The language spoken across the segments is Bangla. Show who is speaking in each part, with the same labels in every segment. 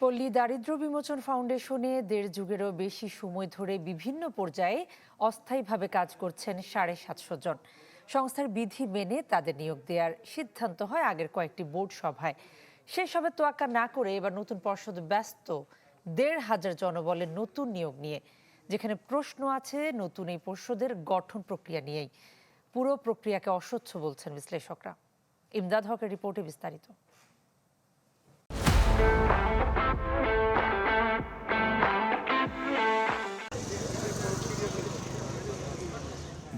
Speaker 1: পল্লী দারিদ্র বিমোচন ফাউন্ডেশনে দেড় যুগেরও বেশি সময় ধরে বিভিন্ন পর্যায়ে অস্থায়ীভাবে কাজ করছেন সাড়ে সাতশো জন। সংস্থার বিধি মেনে তাদের নিয়োগ দেওয়ার সিদ্ধান্ত হয় আগের কয়েকটি বোর্ড সভায়। সেই সবে তোয়াক্কা না করে এবার নতুন পর্ষদ ব্যস্ত। দেড় হাজার জনবলের নতুন নিয়োগ নিয়ে। যেখানে প্রশ্ন আছে নতুন এই পর্ষদের গঠন প্রক্রিয়া নিয়েই। পুরো প্রক্রিয়াকে অস্বচ্ছ বলছেন বিশ্লেষকরা। ইমদাদ হকের রিপোর্টে বিস্তারিত।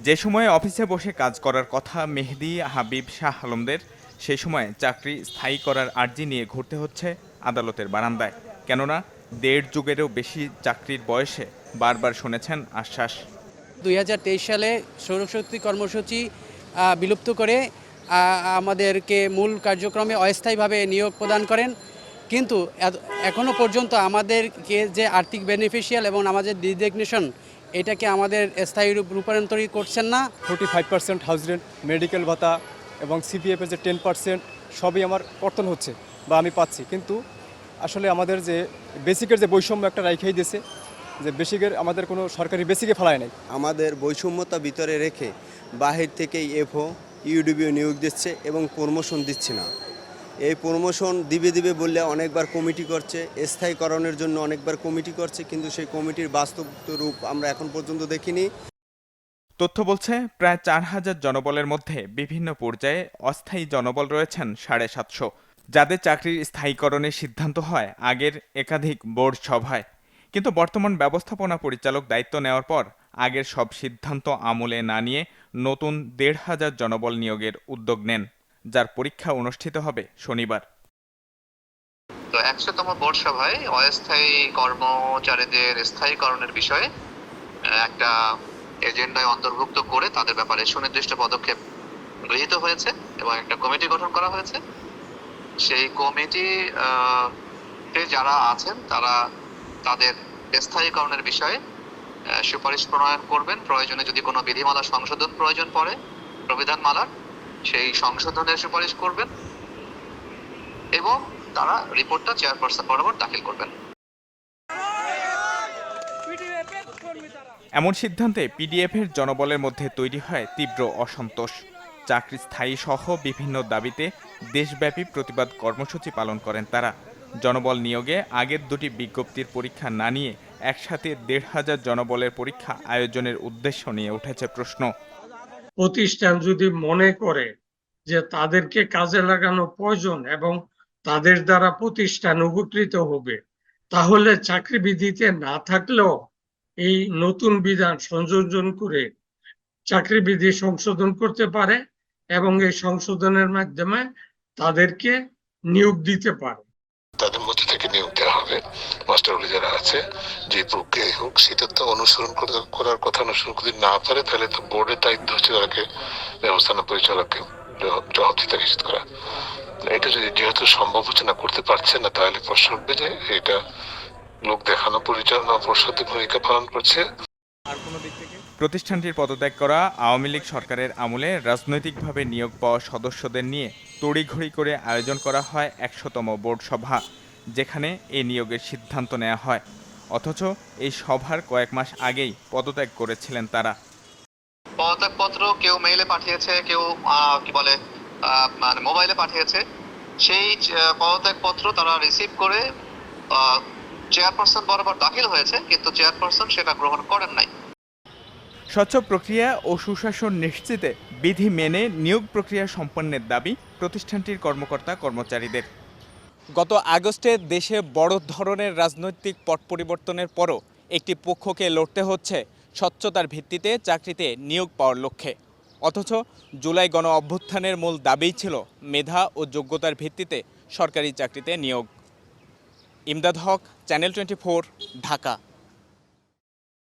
Speaker 2: যে সময়ে অফিসে বসে কাজ করার কথা মেহেদি হাবিব শাহ আলমদের সেই সময়ে চাকরি স্থায়ী করার আর্জি নিয়ে ঘুরতে হচ্ছে আদালতের বারান্দায়। কেননা, দেড় যুগেরও বেশি চাকরির বয়সে বারবার শুনেছেন আশ্বাস।
Speaker 3: দু হাজার তেইশ সালে সৌরশক্তি কর্মসূচি বিলুপ্ত করে আমাদেরকে মূল কার্যক্রমে অস্থায়ীভাবে নিয়োগ প্রদান করেন। কিন্তু এত- এখনও পর্যন্ত আমাদেরকে যে আর্থিক বেনিফিশিয়াল এবং আমাদের ডিজিগনেশন এটাকে আমাদের স্থায়ী রূপ রূপান্তরিত করছেন না।
Speaker 4: Forty five percent house rent medical ভাতা এবং সিপিএফের যে টেন পার্সেন্ট সবই আমার কর্তন হচ্ছে বা আমি পাচ্ছি। কিন্তু আসলে আমাদের যে বেসিকের যে বৈষম্য একটা রাইখাই দিয়েছে যে বেসিকের আমাদের কোনো সরকারি বেসিকে ফেলায় নাই।
Speaker 5: আমাদের বৈষম্যতা ভিতরে রেখে বাহির থেকেই এফও ইউডিবিও নিয়োগ দিচ্ছে এবং প্রমোশন দিচ্ছে না। এই প্রমোশন দিবে দিবে বললে অনেকবার কমিটি করছে, স্থায়ীকরণের জন্য অনেকবার কমিটি করছে, কিন্তু সেই কমিটির বাস্তব রূপ আমরা এখন পর্যন্ত দেখিনি।
Speaker 2: তথ্য বলছে, প্রায় চার হাজার জনবলের মধ্যে বিভিন্ন পর্যায়ে অস্থায়ী জনবল রয়েছেন সাড়ে সাতশো। যাদের চাকরির স্থায়ীকরণের সিদ্ধান্ত হয়, আগের একাধিক বোর্ড সভায়। কিন্তু বর্তমান ব্যবস্থাপনা পরিচালক দায়িত্ব নেওয়ার পর আগের সব সিদ্ধান্ত আমলে না নিয়ে নতুন দেড় হাজার জনবল নিয়োগের উদ্যোগ নেন। যার পরীক্ষা অনুষ্ঠিত হবে শনিবার।
Speaker 6: তো একশোতম বোর্ড সভায় অস্থায়ী কর্মচারীদের স্থায়ীকরণের বিষয়ে একটা এজেন্ডায় অন্তর্ভুক্ত করে তাদের ব্যাপারে সুনির্দিষ্ট পদক্ষেপ গৃহীত হয়েছে এবং একটা কমিটি গঠন করা হয়েছে। সেই কমিটি যারা আছেন, তারা তাদের স্থায়ীকরণের বিষয়ে সুপারিশ প্রণয়ন করবেন। প্রয়োজনে যদি কোনো বিধিমালা সংশোধন প্রয়োজন পড়ে, প্রবিধানমালার সেই সংশোধনের সুপারিশ করবেন এবং তারা রিপোর্টটা চেয়ারপারসন বরাবর দাখিল করবেন।
Speaker 2: এমন সিদ্ধান্তে পিডিএফের জনবলের মধ্যে তৈরি হয় তীব্র অসন্তোষ। চাকরি স্থায়ী সহ বিভিন্ন দাবিতে দেশব্যাপী প্রতিবাদ কর্মসূচি পালন করেন তারা। জনবল নিয়োগে আগের দুটি বিজ্ঞপ্তির পরীক্ষা না নিয়ে একসাথে দেড় হাজার জনবলের পরীক্ষা আয়োজনের উদ্দেশ্য নিয়ে উঠেছে প্রশ্ন।
Speaker 7: প্রতিষ্ঠান যদি মনে করে যে তাদেরকে কাজে লাগানো প্রয়োজন এবং তাদের দ্বারা প্রতিষ্ঠান উপকৃত হবে, তাহলে চাকরি বিধিতে না থাকলেও এই নতুন বিধান সংযোজন করে চাকরি বিধি সংশোধন করতে পারে এবং এই সংশোধনের মাধ্যমে তাদেরকে নিয়োগ দিতে পারে।
Speaker 8: তাদের মধ্যে থেকে নিয়োগ দেওয়া হবে। মাস্টারগুলি যারা আছে, যে প্রক্রিয়াই হোক, সেটা তো অনুসরণ করার কথা অনুসরণ যদি না পারে, তাহলে তো বোর্ডের দায়িত্ব হচ্ছে তাকে ব্যবস্থাপনা পরিচালককে জবাব- জবাবদিহিতা নিশ্চিত করা। এটা যদি যেহেতু সম্ভব হচ্ছে না, করতে পারছে না, তাহলে প্রশ্ন উঠবে যে এটা লোক দেখানো, পরিচালনা পর্ষদের ভূমিকা পালন করছে।
Speaker 2: প্রতিষ্ঠানটির পদত্যাগ করা আওয়ামী লীগ সরকারের আমলে রাজনৈতিকভাবে নিয়োগ পাওয়া সদস্যদের নিয়ে তড়িঘড়ি করে আয়োজন করা হয় একশোতম বোর্ড সভা, যেখানে এই নিয়োগের সিদ্ধান্ত নেওয়া হয়। অথচ এই সভার কয়েক মাস আগেই পদত্যাগ করেছিলেন তারা।
Speaker 6: পদত্যাগপত্র কেউ মেইলে পাঠিয়েছে, কেউ কি বলে মানে মোবাইলে পাঠিয়েছে। সেই পদত্যাগপত্র তারা রিসিভ করে চেয়ারপারসন বরাবর দাখিল হয়েছে, কিন্তু চেয়ারপারসন সেটা গ্রহণ করেন নাই।
Speaker 2: স্বচ্ছ প্রক্রিয়া ও সুশাসন নিশ্চিতে বিধি মেনে নিয়োগ প্রক্রিয়া সম্পন্নের দাবি প্রতিষ্ঠানটির কর্মকর্তা কর্মচারীদের। গত আগস্টে দেশে বড় ধরনের রাজনৈতিক পট পরিবর্তনের পরও একটি পক্ষকে লড়তে হচ্ছে স্বচ্ছতার ভিত্তিতে চাকরিতে নিয়োগ পাওয়ার লক্ষ্যে। অথচ জুলাই গণ অভ্যুত্থানের মূল দাবিই ছিল মেধা ও যোগ্যতার ভিত্তিতে সরকারি চাকরিতে নিয়োগ। Imdad Haque, channel twenty Dhaka.